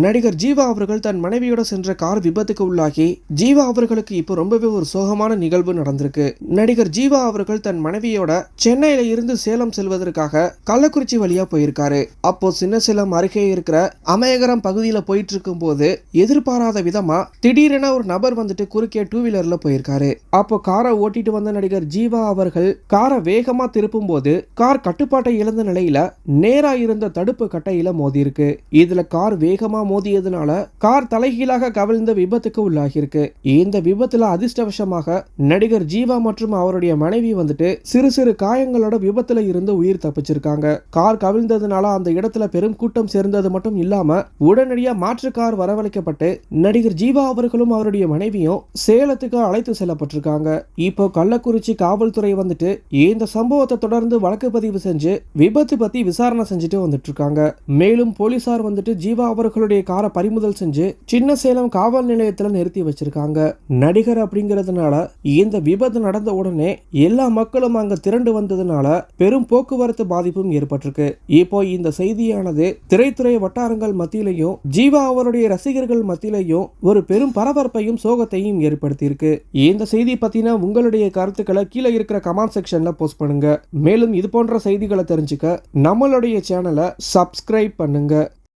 நடிகர் ஜீவா அவர்கள் தன் மனைவியோட சென்ற கார் விபத்துக்கு உள்ளாகி ஜீவா அவர்களுக்கு இப்போ ரொம்பவே ஒரு சோகமான நிகழ்வு நடந்திருக்கு. நடிகர் ஜீவா அவர்கள் தன் மனைவியோட சென்னையில இருந்து சேலம் செல்வதற்காக கள்ளக்குறிச்சி வழியா போயிருக்காரு. அப்போ சின்ன சேலம் அருகே இருக்கிற அமயகரம் பகுதியில போயிட்டு இருக்கும் போது எதிர்பாராத விதமா திடீரென ஒரு நபர் வந்துட்டு குறுக்கே டூ வீலர்ல போயிருக்காரு. அப்போ காரை ஓட்டிட்டு வந்த நடிகர் ஜீவா அவர்கள் காரை வேகமா திருப்பும் போது கார் கட்டுப்பாட்டை இழந்த நிலையில நேரா இருந்த தடுப்பு கட்டையில மோதி இருக்கு இதுல கார் வேகமா மோதியதுனால கார் தலைகீழாக கவிழ்ந்த விபத்துக்கு உள்ளாகியிருக்கு. இந்த விபத்துல அதிர்ஷ்டவசமாக நடிகர் ஜீவா மற்றும் அவருடைய மனைவி வந்துட்டு சிறு சிறு காயங்களோட விபத்துல இருந்து உயிர் தப்பிச்சிருக்காங்க. கார் கவிழ்ந்ததுனால அந்த இடத்துல பெரும் கூட்டம் சேர்ந்தது மட்டும் இல்லாம உடனடியாக மாற்று கார் வரவழைக்கப்பட்டு நடிகர் ஜீவா அவர்களும் அவருடைய மனைவியும் சேலத்துக்கு அழைத்து செல்லப்பட்டிருக்காங்க. இப்போ கள்ளக்குறிச்சி காவல்துறை வந்துட்டு இந்த சம்பவத்தை தொடர்ந்து வழக்கு பதிவு செஞ்சு விபத்து பத்தி விசாரணை செஞ்சுட்டு வந்துட்டு இருக்காங்க. மேலும் போலீசார் வந்துட்டு ஜீவா அவர்களுடைய காரை பறிமுதல் செஞ்சு சின்ன சேலம் காவல் நிலையத்துல நிறுத்தி வச்சிருக்காங்க. நடிகர் அப்படிங்கறதுனால இந்த விபத்து நடந்த உடனே எல்லா மக்களும் அங்க திரண்டு வந்ததுனால பெரும் போக்குவரத்து பாதிப்பும் ஏற்பட்டிருக்கு. இப்போ இந்த செய்தியானது திரைத்துறை வட்டாரங்கள் மத்தியிலையும் ஜீவா அவருடைய ரசிகர்கள் மத்தியிலையும் ஒரு பெரும் பரபரப்பையும் சோகத்தையும் ஏற்படுத்தியிருக்கு. இந்த செய்தி பத்தின உங்களுடைய கருத்துக்களை கீழே இருக்கிற கமெண்ட் செக்ஷன்ல போஸ்ட் பண்ணுங்க. மேலும் இது போன்ற செய்திகளை தெரிஞ்சுக்க நம்மளுடைய சேனலை சப்ஸ்கிரைப் பண்ணுங்க.